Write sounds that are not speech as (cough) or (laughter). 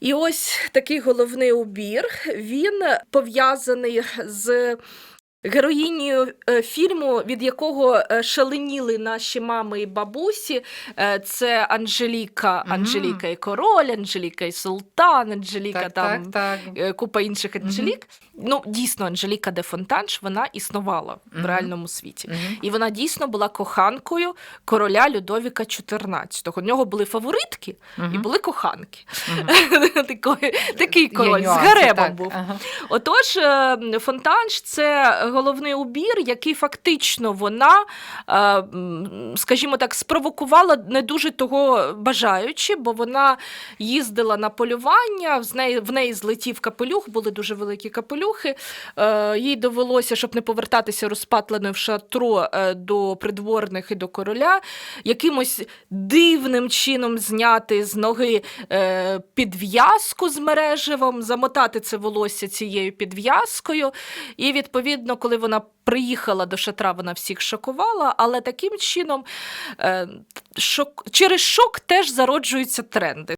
І ось такий головний убір. Він пов'язаний з героїнею е, фільму, від якого е, шаленіли наші мами і бабусі. Е, Це Анжеліка, Анжеліка і король, Анжеліка і султан, Анжеліка Так, там. так, так. Купа інших Анжелік. Ну, дійсно, Анжеліка де Фонтанж, вона існувала в реальному світі. Мгм. І вона дійсно була коханкою короля Людовіка XIV. У нього були фаворитки і були коханки. Мгм. (laughs) Такий, такий Є король з нюанси, гаремом так. був. Ага. Отож, е, Фонтанж це головний убір, який фактично вона, е, скажімо так, спровокувала не дуже того бажаючи, бо вона їздила на полювання, з неї, в неї злетів капелюх, були дуже великі капелюхи. Е, Їй довелося, щоб не повертатися розпатленою в шатро е, до придворних і до короля, якимось дивним чином зняти з ноги підв'язку з мереживом, замотати це волосся цією підв'язкою. І відповідно, коли вона приїхала до шатра, вона всіх шокувала, але таким чином е, шок, через шок теж зароджуються тренди.